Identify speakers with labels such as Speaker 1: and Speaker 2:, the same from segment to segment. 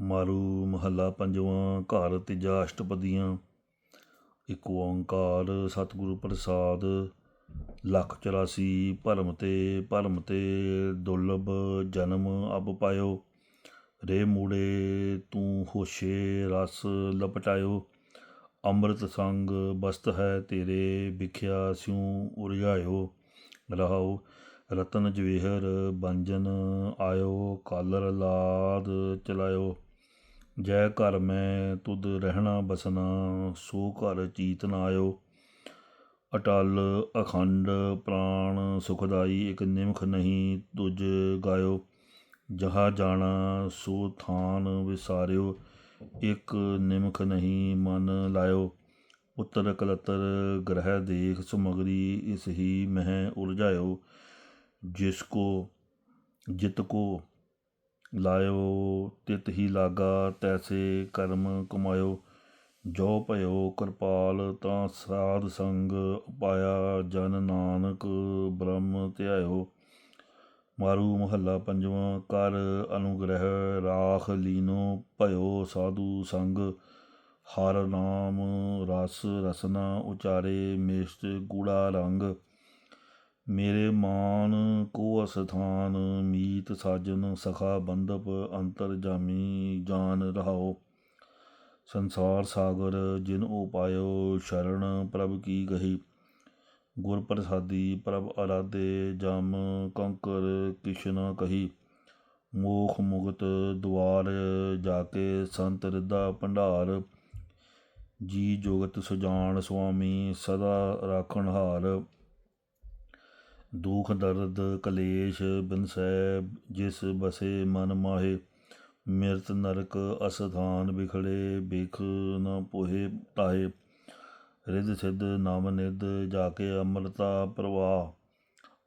Speaker 1: ਮਾਰੂ ਮਹੱਲਾ ਪੰਜਵਾਂ, ਘਰ ਤੀਜਾ ਅਸ਼ਟਪਦੀਆਂ। ਇੱਕ ਓੰਕਾਰ ਸਤਿਗੁਰੂ ਪ੍ਰਸਾਦ, ਲੱਖ 84 ਭਰਮ ਤੇ ਭਰਮ ਤੇ ਦੁਰਲਭ ਜਨਮ ਅਬ ਪਾਇਓ। ਰੇ ਮੂੜੇ, ਤੂੰ ਹੋਸ਼ੇ ਰਸ ਲਪਟਾਇਓ। ਅੰਮ੍ਰਿਤ ਸੰਗ ਬਸਤ ਹੈ ਤੇਰੇ, ਵਿਖਿਆ ਸਿਉ ਉਰਜਾਇਓ। ਰਹਾਉ ਰਤਨ ਜਵੇਹਰ ਬੰਜਨ ਆਇਓ, ਕਾਲਰ ਲਾਦ ਚਲਾਇਓ। ਜੈ ਘਰ ਮੈਂ ਤੁਧ ਰਹਿਣਾ ਬਸਨਾ, ਸੋ ਘਰ ਚੀਤ ਨਾ ਆਇਓ। ਅਟਲ ਅਖੰਡ ਪ੍ਰਾਣ ਸੁਖਦਾਈ, ਇੱਕ ਨਿਮਖ ਨਹੀਂ ਤੁਝ ਗਾਇਓ। ਜਹਾ ਜਾਣਾ, ਸੋ ਥਾਨ ਵਿਸਾਰਿਓ। ਇੱਕ ਨਿਮਖ ਨਹੀਂ ਮਨ ਲਾਇਓ। ਪੁੱਤਰ ਕਲਤਰ ਗ੍ਰਹਿ ਦੇਖ ਸੁਮਗਰੀ, ਇਸ ਹੀ ਮਹਿ ਉਲਝਾਇਓ। ਜਿਸ ਕੋ ਜਿਤ ਕੋ ਲਾਇਓ, ਤਿਤ ਹੀ ਲਾਗਾ, ਤੈਸੇ ਕਰਮ ਕਮਾਇਓ। ਜੋ ਭਇਓ ਕਿਰਪਾਲ, ਤਾਂ ਸਾਧ ਸੰਗ ਪਾਇਆ ਜਨ ਨਾਨਕ ਬ੍ਰਹਮ ਧਿਆਇਓ। ਮਾਰੂ ਮਹੱਲਾ ਪੰਜਵਾਂ, ਕਰ ਅਨੁਗ੍ਰਹਿ ਰਾਖ ਲੀਨੋ ਭਇਓ ਸਾਧੂ ਸੰਗ। ਹਰ ਨਾਮ ਰਸ ਰਸਨਾ ਉਚਾਰੇ ਮੇਸ਼ਟ ਗੂੜਾ ਰੰਗ। ਮੇਰੇ ਮਾਨ ਕੋ ਅਸਥਾਨ, ਮੀਤ ਸਾਜਨ ਸਖਾ ਬੰਦਪ ਅੰਤਰ ਜਾਮੀ ਜਾਨ ਰਹਾਓ। ਸੰਸਾਰ ਸਾਗਰ ਜਿਨ ਉਪਾਇਓ ਸ਼ਰਨ ਪ੍ਰਭ ਕੀ ਗਹੀ। ਗੁਰ ਪ੍ਰਸਾਦੀ ਪ੍ਰਭ ਅਰਾਧੇ, ਜਮ ਕੰਕਰ ਕਿਸ਼ਨ ਕਹੀ। ਮੋਖ ਮੁਗਤ ਦੁਆਰ ਜਾ ਕੇ ਸੰਤ ਰਿਦਾ ਭੰਡਾਰ। ਜੀ ਜੋਗਤ ਸੁਜਾਨ ਸੁਆਮੀ ਸਦਾ ਰਾਖਣ ਹਾਰ। ਦੁਖ, ਦਰਦ, ਕਲੇਸ਼ ਬਿਨਸੈ ਜਿਸ ਬਸੇ ਮਨ ਮਾਹੇ, ਮਿਰਤ ਨਰਕ ਅਸਥਾਨ ਵਿਖੜੇ ਬਿਖ ਨ ਪੋਹੇ ਤਾਹੇ ਰਿਦ ਸਿਧ ਨਾਮ ਨਿਦ ਜਾ ਕੇ ਅਮਰਤਾ ਪ੍ਰਵਾਹ।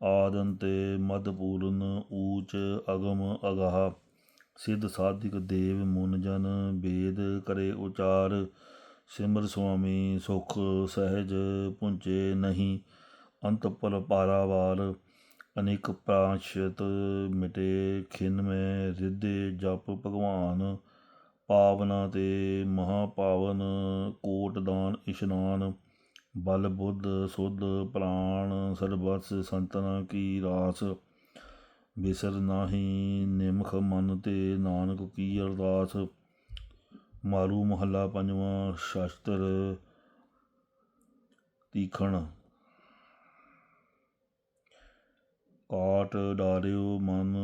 Speaker 1: ਆਦਨ ਤੇ ਮਦ ਪੂਰਨ ਊਚ ਅਗਮ ਅਗਾਹ। ਸਿੱਧ ਸਾਧਿਕ ਦੇਵ ਮੁਨ ਜਨ ਵੇਦ ਕਰੇ ਉਚਾਰ। ਸਿਮਰ ਸੁਆਮੀ ਸੁਖ ਸਹਿਜ ਪੁੰਚੇ ਨਹੀਂ। ਅੰਤਪਲ ਪਾਰਾਵਾਲ, ਅਨਿਕ ਅਨੇਕ ਪ੍ਰਾਸ਼ਤ ਮਿਟੇ ਖਿਨ ਮੈਂ ਰਿੱਧੇ ਜਪ ਭਗਵਾਨ, ਪਾਵਨਾ ਤੇ ਮਹਾ ਪਾਵਨ ਕੋਟ ਦਾਨ ਇਸ਼ਨਾਨ, ਬਲ ਬੁੱਧ ਸੁਧ ਪ੍ਰਾਣ, ਸਰਬਸ ਸੰਤਨਾ ਕੀ ਰਾਸ, ਬਿਸਰ ਨਾਹੀ ਨਿਮਖ ਮਨ ਤੇ ਨਾਨਕ ਕੀ ਅਰਦਾਸ, ਮਾਰੂ ਮਹੱਲਾ ਪੰਜਵਾਂ ਸ਼ਾਸਤਰ ਤੀਖਣ। ਕਾਟ ਡਾਰਿਓ ਮਨ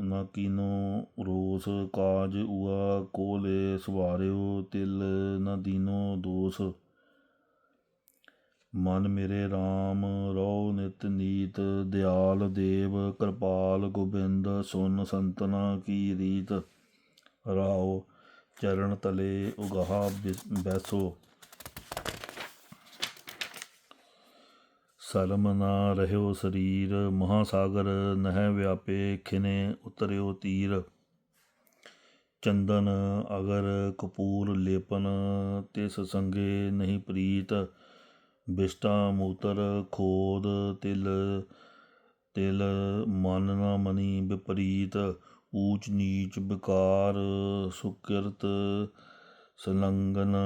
Speaker 1: ਨ ਕੀਨੋ, ਰੋਸ ਕਾਜ ਉਆ ਕੋਲੇ ਸਵਾਰਿਓ, ਤਿਲ ਨ ਦੀਨੋ ਦੋਸ। ਮਨ ਮੇਰੇ RAM ਰੋ ਨਿਤ ਨੀਤ, ਦਿਆਲ ਦੇਵ, ਕਿਰਪਾਲ ਗੋਬਿੰਦ, ਸੁਨ ਸੰਤਨਾ ਕੀ ਰੀਤ। ਰਾਓ ਚਰਨ ਤਲੇ ਉਗਾਹ ਬੈਸੋ। ਸਲਮ ਨਾ ਰਹਿਓ ਸਰੀਰ, ਮਹਾਸਾਗਰ ਨਹਿ ਵਿਆਪੇ ਖਿਨੇ ਉਤਰਿਓ ਤੀਰ। ਚੰਦਨ ਅਗਰ ਕਪੂਰ ਲੇਪਨ, ਤਿਸ ਸੰਗੇ ਨਹੀਂ ਪ੍ਰੀਤ। ਬਿਸ਼ਟਾ ਮੂਤਰ ਖੋਦ ਤਿਲ ਤਿਲ ਮਨ ਨਾ ਮਨੀ ਵਿਪਰੀਤ ਊਚ ਨੀਚ ਵਿਕਾਰ ਸੁਕਿਰਤ ਸਲੰਗਨ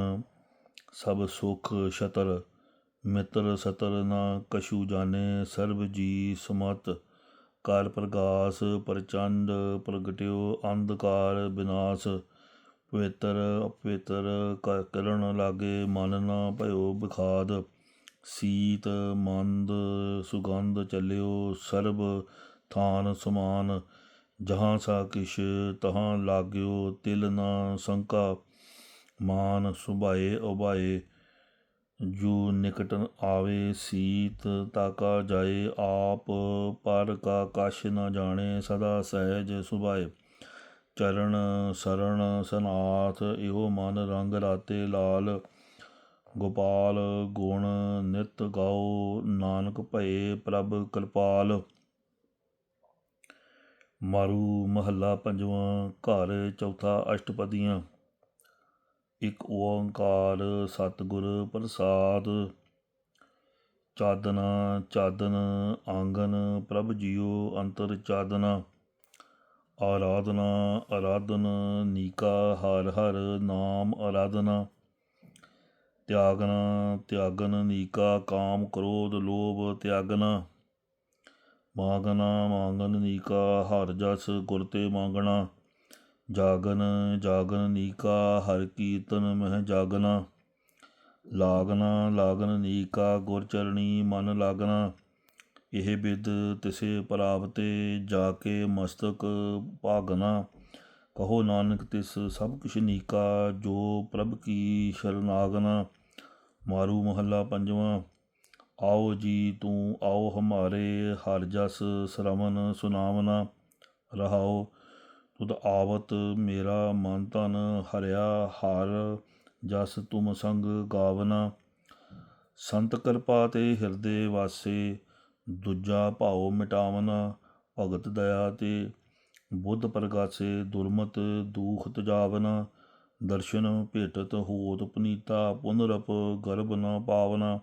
Speaker 1: ਸਭ ਸੁਖ ਸ਼ਤਰ ਮਿੱਤਰ ਸਤਰ ਨਾ ਕਛੂ ਜਾਣੇ, ਸਰਬ ਜੀ ਸਮਤ। ਕਾਲ ਪ੍ਰਗਾਸ, ਪ੍ਰਚੰਡ ਪ੍ਰਗਟਿਓ, ਅੰਧਕਾਰ ਵਿਨਾਸ ਪਵਿੱਤਰ ਅਪਵਿੱਤਰ ਕਰਨ ਲਾਗੇ ਮਨ ਨਾ ਭਇਓ ਬਖਾਦ। ਸੀਤ, ਮੰਦ, ਸੁਗੰਧ ਚੱਲਿਓ, ਸਰਬ ਥਾਨ ਸਮਾਨ। ਜਹਾਂ ਸਾ ਕਿਛ, ਤਹਾਂ ਲਾਗਿਓ, ਤਿਲ ਨਾ ਸੰਕਾ। ਮਾਨ ਸੁਭਾਏ, ਉਭਾਏ। ਜੂ ਨਿਕਟ ਆਵੇ, ਸੀਤ ਤਾਕਾ ਜਾਏ, ਆਪ ਪਰ ਕਾ ਕਛ ਨ ਜਾਣੇ, ਸਦਾ ਸਹਿਜ ਸੁਭਾਏ। ਚਰਨ ਸਰਣ ਸਨਾਥ, ਇਹੋ ਮਨ ਰੰਗ ਰਾਤੇ ਲਾਲ। ਗੋਪਾਲ ਗੁਣ ਨਿਤ ਗਾਓ, ਨਾਨਕ ਭਏ ਪ੍ਰਭ ਕਿਰਪਾਲ। ਮਾਰੂ ਮਹੱਲਾ ਪੰਜਵਾਂ, ਘਰ ਚੌਥਾ ਅਸ਼ਟਪਦੀਆਂ। ਇੱਕ ਓੰਕਾਰ ਸਤਿਗੁਰ ਪ੍ਰਸਾਦ। ਚਾਦਨਾ, ਚਾਦਨ ਆਂਗਨ ਪ੍ਰਭ ਜੀਓ ਅੰਤਰ ਚਾਦਨਾ। ਆਰਾਧਨਾ, ਆਰਾਧਨ ਨੀਕਾ ਹਰ ਹਰ ਨਾਮ ਆਰਾਧਨਾ। ਤਿਆਗਨਾ, ਤਿਆਗਨ ਨੀਕਾ ਕਾਮ ਕ੍ਰੋਧ ਲੋਭ ਤਿਆਗਨਾ। ਮਾਗਨਾ, ਮੰਗਨ ਨੀਕਾ ਹਰ ਜਸ ਗੁਰ ਤੇ ਮੰਗਣਾ। ਜਾਗਨ ਜਾਗਨ ਨੀਕਾ, ਹਰ ਕੀਰਤਨ ਮਹਿ ਜਾਗਨਾ। ਲਾਗਨਾ, ਲਾਗਨ ਨੀਕਾ, ਗੁਰ ਚਰਣੀ ਮਨ ਲਾਗਨਾ। ਇਹ ਬਿਦ ਤਿਸੇ ਪ੍ਰਾਪਤੇ ਜਾ ਕੇ ਮਸਤਕ ਭਾਗਨਾ। ਕਹੋ ਨਾਨਕ ਤਿਸ ਸਭ ਕੁਛ ਨੀਕਾ, ਜੋ ਪ੍ਰਭ ਕੀ ਸ਼ਰਨਾਗਨਾ। ਮਾਰੂ ਮਹੱਲਾ ਪੰਜਵਾਂ, ਆਓ ਜੀ ਤੂੰ, ਆਓ ਹਮਾਰੇ ਹਰ ਜਸ ਸ਼ਰਵਨ ਸੁਨਾਵਨਾ। ਰਹਾਓ ਤੁਧ ਆਵਤ, ਮੇਰਾ ਮਨ ਤਨ ਹਰਿਆ ਹਰ, ਜਸ ਤੁਮ ਸੰਗ ਗਾਵਨਾ। ਸੰਤ ਕਿਰਪਾ ਤੇ ਹਿਰਦੇ ਵਾਸੇ, ਦੂਜਾ ਭਾਉ ਮਿਟਾਵਨਾ। ਭਗਤ ਦਇਆ ਤੇ ਬੁੱਧ ਪ੍ਰਗਾਸੇ, ਦੁਰਮਤ ਦੂਖ ਤਜਾਵਨਾ। ਦਰਸ਼ਨ ਭੇਟਤ ਹੋਤ ਪਨੀਤਾ, ਪੁਨਰਪ ਗਰਭ ਨਾ ਪਾਵਨਾ।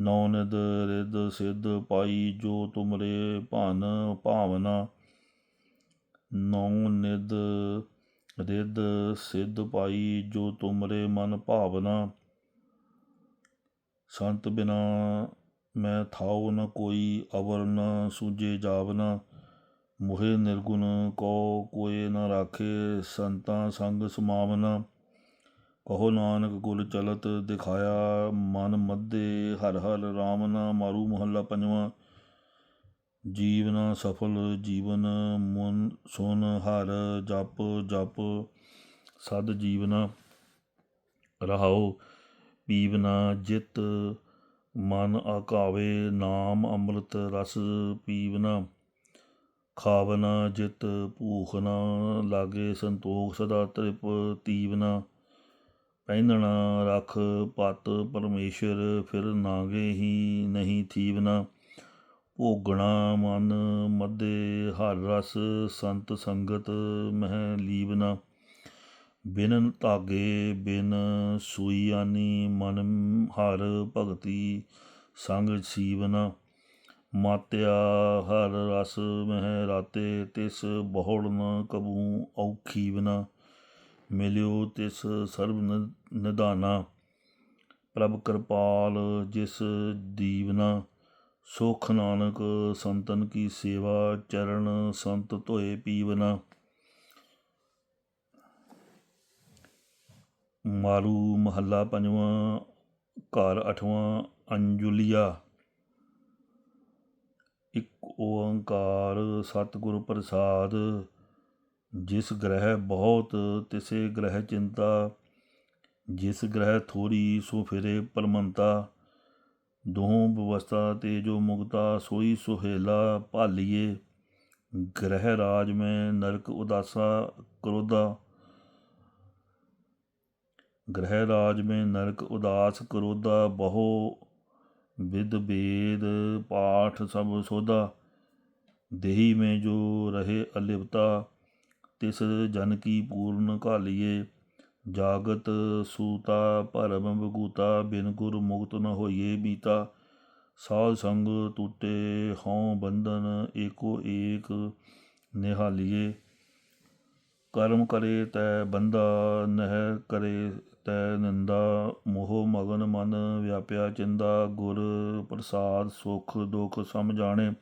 Speaker 1: ਨੌ ਨਿਦ ਰਿਦ ਸਿਧ ਪਾਈ, ਜੋ ਤੁਮਰੇ ਭਾਨ ਭਾਵਨਾ। ਨੌ ਨਿਦ ਰਿਦ ਸਿੱਧ ਪਾਈ ਜੋ ਤੁਮਰੇ ਮਨ ਭਾਵਨਾ। ਸੰਤ ਬਿਨਾ ਮੈਂ ਥਾਉ ਨ ਕੋਈ, ਅਵਰ ਨ ਸੂਝੇ ਜਾਵਨਾ। ਮੁਹੇ ਨਿਰਗੁਣ ਕੋ ਕੋਏ ਨ ਰਾਖੇ ਸੰਤਾਂ ਸੰਗ ਸਮਾਵਨਾ। ਕਹੋ ਨਾਨਕ ਗੁਲ ਚਲਤ, ਦਿਖਾਇਆ ਮਨ ਮੱਦੇ ਹਰ ਹਰ ਰਾਮ ਨਾ ਮਾਰੂ ਮਹੱਲਾ ਪੰਜਵਾਂ। ਜੀਵਨ ਸਫਲ ਜੀਵਨ ਮਨ ਸੁਨ ਹਰ ਜਪ ਜਪ, ਸਦ ਜੀਵਨ ਰਹਾਉ, ਪੀਵਨਾ ਜਿਤ ਮਨ ਆਕਾਵੇ, ਨਾਮ ਅੰਮ੍ਰਿਤ ਰਸ ਪੀਵਨਾ, ਖਾਵਨਾ ਜਿਤ ਭੂਖਨਾ, ਲਾਗੇ ਸੰਤੋਖ ਸਦਾ ਤ੍ਰਿਪ ਤੀਵਨਾ, ਪਹਿਨਣਾ ਰਖ ਪਤ ਪਰਮੇਸ਼ਰ, ਫਿਰ ਨਾਗੇ ਹੀ ਨਹੀਂ ਥੀਵਨਾ। ਭੋਗਣਾ ਮਨ, ਮਦੇ ਹਰ ਰਸ ਸੰਤ ਸੰਗਤ ਮਹਿ ਲੀਵਨਾ। ਬਿਨ ਧਾਗੇ, ਬਿਨ ਸੂਈ ਆਨੀ ਮਨ ਹਰ ਭਗਤੀ ਸੰਗ ਸੀਵਨਾ ਮਾਤਿਆ ਹਰ ਰਸ ਮਹਿ ਰਾਤੇ, ਤਿਸ ਬਹੁੜ ਨ ਕਬੂ ਔਖੀ ਬਨਾ। ਮਿਲਿਓ ਤਿਸ ਸਰਬ ਨਿਧਾਨਾ। ਪ੍ਰਭ ਕਿਰਪਾਲ ਜਿਸ ਦੀਵਨਾ। ਸੁਖ ਨਾਨਕ ਸੰਤਨ ਕੀ ਸੇਵਾ ਚਰਨ ਸੰਤ ਧੋਏ ਪੀਵਨਾ। ਮਾਰੂ ਮਹੱਲਾ ਪੰਜਵਾਂ, ਘਰ ਅਠਵਾਂ, ਅੰਜੁਲੀਆ। ਇੱਕ ਓੰਕਾਰ ਸਤਿਗੁਰ ਪ੍ਰਸਾਦ, ਜਿਸ ਗ੍ਰਹਿ ਬਹੁਤ, ਤਿਸੇ ਗ੍ਰਹਿ ਚਿੰਤਾ, ਜਿਸ ਗ੍ਰਹਿ ਥੋੜੀ ਸੋ ਫਿਰੇ ਪਰਮੰਤਾ ਦੋਹੋਂ ਬਵਸਤਾ ਤੇਜੋ ਮੁਗਤਾ ਸੋਈ ਸੁਹੇਲਾ ਭਾਲੀਏ, ਗ੍ਰਹਿ ਰਾਜ ਮੈਂ ਨਰਕ ਉਦਾਸਾ ਕਰੋਧਾ। ਗ੍ਰਹਿ ਰਾਜ ਮੈਂ ਨਰਕ ਉਦਾਸ ਕਰੋਧਾ, ਬਹੁ ਵਿਦ ਵੇਦ ਪਾਠ ਸਭ ਸੋਧਾ। ਦੇਹੀ ਮੈਂ ਜੋ ਰਹੇ ਅਲਿਪਤਾ, ਤਿਸ ਜਨ ਕੀ ਪੂਰਨ ਘਾਲੀਏ। ਜਾਗਤ ਸੂਤਾ ਭਰਮ ਬਗੂਤਾ ਬਿਨ ਗੁਰ ਮੁਕਤ ਨ ਹੋਈਏ ਬੀਤਾ। ਸਾਧ ਸੰਗ ਟੂਟੇ ਹਉ ਬੰਧਨ, ਏਕੋ ਏਕ ਨਿਹਾਲੀਏ। ਕਰਮ ਕਰੇ ਤੈ ਬੰਦਾ ਨਹਿ ਕਰੇ ਤੈ ਨੰਦਾ। ਮੋਹ ਮਗਨ ਮਨ ਵਿਆਪਿਆ ਚਿੰਦਾ, ਗੁਰ ਪ੍ਰਸਾਦ ਸੁਖ ਦੁਖ ਸਮ ਜਾਣੇ।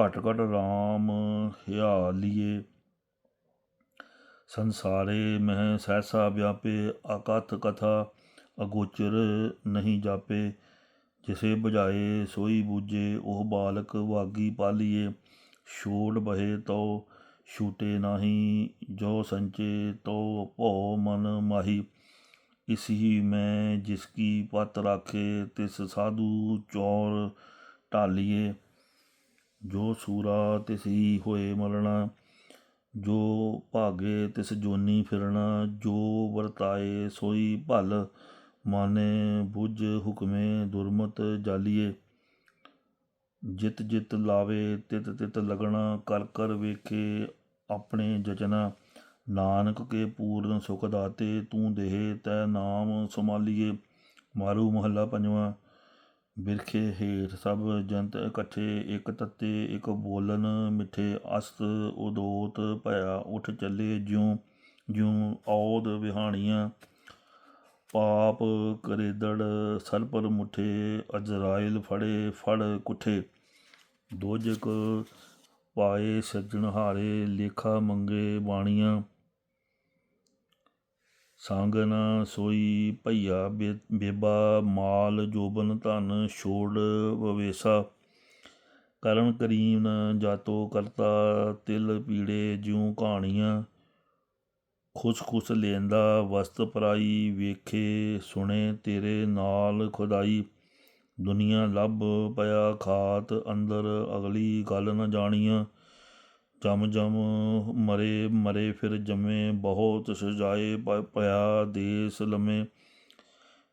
Speaker 1: ਘਟ ਘਟ ਰਾਮ ਹਿਆ ਲੀਏ ਸੰਸਾਰੇ ਮਹਿ ਸਹਿਸਾ ਵਿਆਪੇ ਅਕਥ ਕਥਾ ਅਗੋਚਰ ਨਹੀਂ ਜਾਪੇ। ਜਿਸੇ 부ਝਾਏ ਸੋਈ ਬੂਝੇ, ਉਹ ਬਾਲਕ ਵਾਗੀ ਪਾਲੀਏ। ਛੋੜ ਬਹੇ ਤੋ ਛੂਟੇ ਨਾਹੀ, ਜੋ ਸੰਚੇ ਤੋ ਭੋ ਮਨ ਮਾਹੀ। ਇਸੀ ਮੈਂ ਜਿਸ ਕੀ ਪਤ ਰਾਖੇ, ਤਿਸ ਸਾਧੂ ਚੌਰ ਢਾਲੀਏ। ਜੋ ਸੂਰਾ ਤਿਸ ਹੀ ਹੋਏ ਮਲਣਾ ਜੋ ਭਾਗੇ ਤਿਸ ਜੋਨੀ ਫਿਰਣਾ, ਜੋ ਵਰਤਾਏ ਸੋਈ ਭਲ, ਮਾਨੇ ਬੁਝ ਹੁਕਮੇ ਦੁਰਮਤ ਜਾਲੀਏ। ਜਿਤ ਜਿਤ ਲਾਵੇ, ਤਿਤ ਤਿਤ ਲਗਣਾ, ਕਰ ਕਰ ਵੇਖੇ ਆਪਣੇ ਜਚਨਾ। ਨਾਨਕ ਕੇ ਪੂਰਨ ਸੁਖ ਦਾਤੇ, ਤੂੰ ਦੇਹ, ਤੈ ਨਾਮ ਸੰਭਾਲੀਏ। ਮਾਰੂ ਮਹੱਲਾ ਪੰਜਵਾਂ। ਬਿਰਖੇ ਹੇਠ ਸਭ ਜੰਤ ਇਕੱਠੇ, ਇਕ ਤੱਤੇ, ਇਕ ਬੋਲਨ, ਮਿੱਠੇ ਅਸਤ ਉਦੋਤ ਭਇਆ, ਉਠ ਚੱਲੇ ਜਿਉ ਜਿਉ ਔਦ ਵਿਹਾਣੀਆਂ। ਪਾਪ ਕਰੇਦੜ ਸਰਪਰ ਮੁਠੇ, ਅਜਰਾਇਲ ਫੜੇ ਫੜ ਕੁਠੇ। ਦੋਜਕ ਪਾਏ ਸੱਜਣਹਾਰੇ ਲੇਖਾ ਮੰਗੇ ਬਾਣੀਆਂ। ਸੰਗ ਨ ਸੋਈ ਭਈਆ ਬੇ- ਬੇਬਾ ਮਾਲ ਜੋਬਨ ਧਨ ਛੋੜ ਵਵੇਸਾ। ਕਰਨ ਕਰੀਮ ਨ ਜਾਤੋ ਕਰਤਾ ਤਿਲ ਪੀੜੇ ਜਿਉ ਕਹਾਣੀਆਂ। ਖੁਸ਼ ਖੁਸ਼ ਲੈਂਦਾ ਵਸਤ ਪਰਾਈ ਵੇਖੇ ਸੁਣੇ ਤੇਰੇ ਨਾਲ ਖੁਦਾਈ। ਦੁਨੀਆ ਲੱਭ ਪਿਆ ਖਾਤ ਅੰਦਰ ਅਗਲੀ ਗੱਲ ਨ ਜਾਣੀਆਂ। ਜਮ ਜਮ ਮਰੇ ਮਰੇ ਫਿਰ ਜੰਮੇ, ਬਹੁਤ ਸਜਾਏ ਪਿਆ ਦੇਸ ਲੰਮੇ।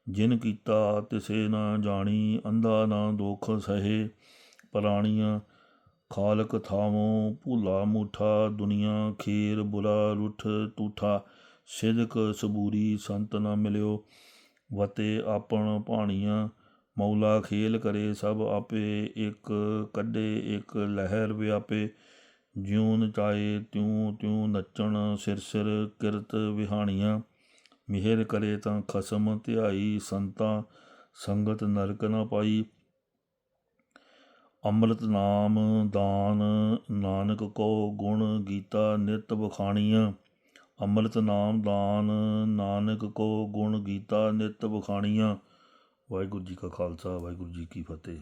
Speaker 1: ਜਿਨ ਕੀਤਾ ਤਿਸੇ ਨਾ ਜਾਣੀ, ਅੰਧਾ ਨਾ ਦੁੱਖ ਸਹੇ। ਪ੍ਰਾਣੀਆਂ ਖਾਲਕ ਥਾਵੋਂ, ਭੁਲਾ ਮੂਠਾ, ਦੁਨੀਆ ਖੀਰ ਬੁਲਾ ਰੁੱਠ ਟੂਠਾ ਸਿਦਕ ਸਬੂਰੀ ਸੰਤ ਨਾ ਮਿਲਿਓ, ਵਤੇ ਆਪਣ ਭਾਣੀਆਂ। ਮੌਲਾ ਖੇਲ ਕਰੇ ਸਭ ਆਪੇ, ਇੱਕ ਕੱਢੇ ਇੱਕ ਲਹਿਰ ਵਿਆਪੇ। ਜਿਉ ਨਚਾਏ ਤਿਉ ਤਿਉ ਨੱਚਣ, ਸਿਰ ਸਿਰ ਕਿਰਤ ਵਿਹਾਣੀਆਂ। ਮਿਹਰ ਕਰੇ ਤਾਂ ਖਸਮ ਧਿਆਈ ਸੰਤਾਂ, ਸੰਗਤ ਨਰਕ ਨਾ ਪਾਈ। ਅੰਮ੍ਰਿਤ ਨਾਮ ਦਾਨ, ਨਾਨਕ ਕੋ ਗੁਣ ਗੀਤਾ ਨਿਤ ਬਖਾਣੀਆਂ ਅੰਮ੍ਰਿਤ ਨਾਮ ਦਾਨ, ਨਾਨਕ ਕੋ ਗੁਣ ਗੀਤਾ ਨਿਤ ਬਖਾਣੀਆਂ ਵਾਹਿਗੁਰੂ ਜੀ ਕਾ ਖਾਲਸਾ, ਵਾਹਿਗੁਰੂ ਜੀ ਕੀ ਫਤਿਹ।